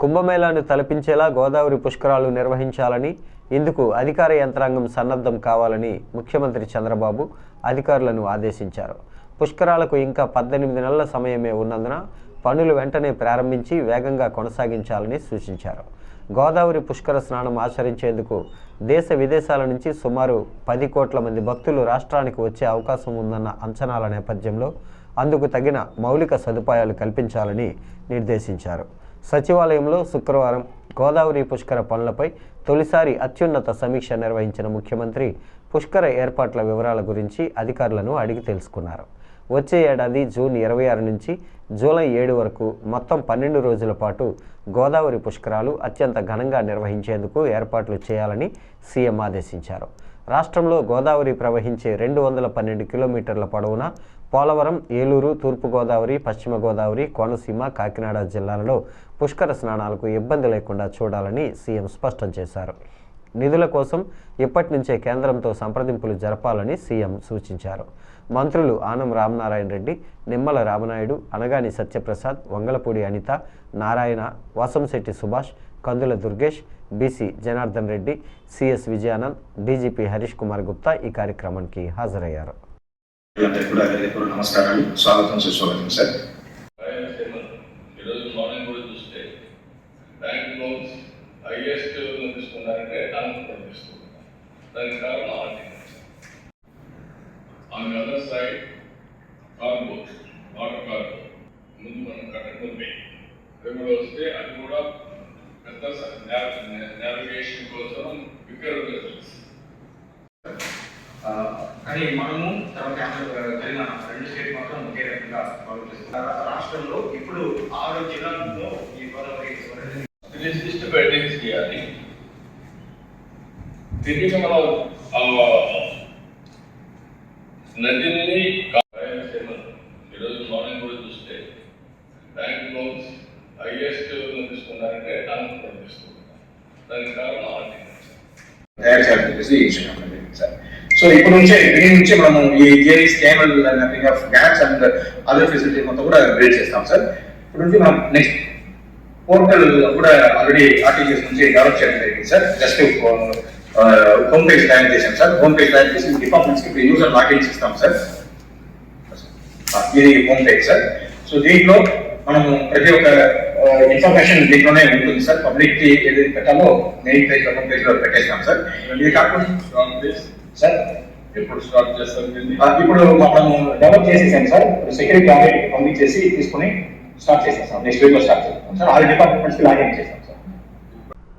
కుంభమేళాను తలపించేలా గోదావరి పుష్కరాలు నిర్వహించాలని ఇందుకు అధికార యంత్రాంగం సన్నద్ధం కావాలని ముఖ్యమంత్రి చంద్రబాబు అధికారులను ఆదేశించారు. పుష్కరాలకు ఇంకా పద్దెనిమిది నెలల సమయమే ఉన్నందున పనులు వెంటనే ప్రారంభించి వేగంగా కొనసాగించాలని సూచించారు. గోదావరి పుష్కర స్నానం ఆచరించేందుకు దేశ విదేశాల నుంచి సుమారు పది కోట్ల మంది భక్తులు రాష్ట్రానికి వచ్చే అవకాశం ఉందన్న అంచనాల నేపథ్యంలో అందుకు తగిన మౌలిక సదుపాయాలు కల్పించాలని నిర్దేశించారు. సచివాలయంలో శుక్రవారం గోదావరి పుష్కర పనులపై తొలిసారి అత్యున్నత సమీక్ష నిర్వహించిన ముఖ్యమంత్రి పుష్కర ఏర్పాట్ల వివరాల గురించి అధికారులను అడిగి తెలుసుకున్నారు. వచ్చే ఏడాది జూన్ ఇరవై ఆరు నుంచి జూలై ఏడు వరకు మొత్తం పన్నెండు రోజుల పాటు గోదావరి పుష్కరాలు అత్యంత ఘనంగా నిర్వహించేందుకు ఏర్పాట్లు చేయాలని సీఎం ఆదేశించారు. రాష్ట్రంలో గోదావరి ప్రవహించే రెండు వందల పన్నెండు కిలోమీటర్ల పొడవున పోలవరం ఏలూరు తూర్పుగోదావరి పశ్చిమ గోదావరి కోనసీమ కాకినాడ జిల్లాలలో పుష్కర స్నానాలకు ఇబ్బంది లేకుండా చూడాలని సీఎం స్పష్టం చేశారు. నిధుల కోసం ఇప్పటి నుంచే కేంద్రంతో సంప్రదింపులు జరపాలని సీఎం సూచించారు. మంత్రులు Anam Ramanarayana Reddy Nimmala Ramanaidu Anagani Satyaprasad Vangalapudi Anitha Narayana Vasamsetti Subhash Kandula Durgesh BC Janardhan Reddy CS Vijayanand DGP Harish Kumar Gupta ఈ కార్యక్రమానికి హాజరయ్యారు. అందరికీ కూడా హృదయపూర్వక నమస్కారాలు. స్వాగతం సుస్వాగతం సార్. రాయలసీమ ఈరోజు మార్నింగ్ కూడా చూస్తే బ్యాంక్ లోన్స్ హైయెస్ట్ తీసుకున్నారంటే ఆంధ్రప్రదేశ్ తీసుకున్నారు దానికి కారణం ఆర్థిక on other side cargo water cargo ముందు మనం అది కూడా వస్తే అది కూడా పెద్ద నావిగేషన్ కోసం వికర్ వెసల్స్ కానీ మనము తర్వాత తెలంగాణ రెండు స్టేట్ మాత్రం ఒకే రకంగా ఫాలో రాష్ట్రంలో ఇప్పుడు ఆరు జిల్లాల్లో ఈ లిస్ట్ పెట్టేసి చేయాలి. తిరిగి మనం నదిని ఈరోజు మార్నింగ్ కూడా చూస్తే బ్యాంక్ లోన్స్ హైయెస్ట్ తీసుకున్నారంటే ఆంధ్రప్రదేశ్ తీసుకున్నారు దానికి కారణం ఆర్థిక తయారు చేయాలని చెప్పేసి ఇచ్చున్నాం జరిగింది సార్ సో ఇప్పుడు నుంచే బిగినింగ్ నుంచి మనము ఈ GIS cable mapping of gas and other facility మొత్తం కూడా బిల్డ్ చేస్తాం సార్ ఇప్పుడు నుంచి మనం నెక్స్ట్ పోర్టల్ కూడా ఆల్రెడీ ఆర్టీజీఎస్ నుంచి డెవలప్ చేయడం జరిగింది సార్ జస్ట్ హోమ్ పేజ్ తయారు చేశాం సార్ హోమ్ పేజ్ తయారు చేసి డిపార్ట్మెంట్స్కి ఇప్పుడు యూజర్ లాగిన్స్ ఇస్తాం సార్ ఆ, ఇది హోమ్ పేజ్ సార్ సో దీంట్లో మనము ప్రతి ఒక్క ఇన్ఫర్మేషన్ దీంట్లోనే ఉంటుంది సార్ పబ్లిక్కి ఏది పెట్టాలో మెయిన్ పేజ్ హోమ్ పేజ్లో పెట్టేస్తాం సార్ ఇది కాకుండా సార్ ఎప్పుడు స్టార్ట్ చేస్తారు దీన్ని? ఆ, ఇప్పుడు మనము డెవలప్ చేసేసాం సార్ సెక్యూరిటీ ఆడిట్ పంపించేసి తీసుకుని స్టార్ట్ చేసేస్తాం. నెక్స్ట్ వీక్లో స్టార్ట్ చేస్తాం సార్ ఆల్ డిపార్ట్మెంట్స్ లాగిన్ చేస్తాం.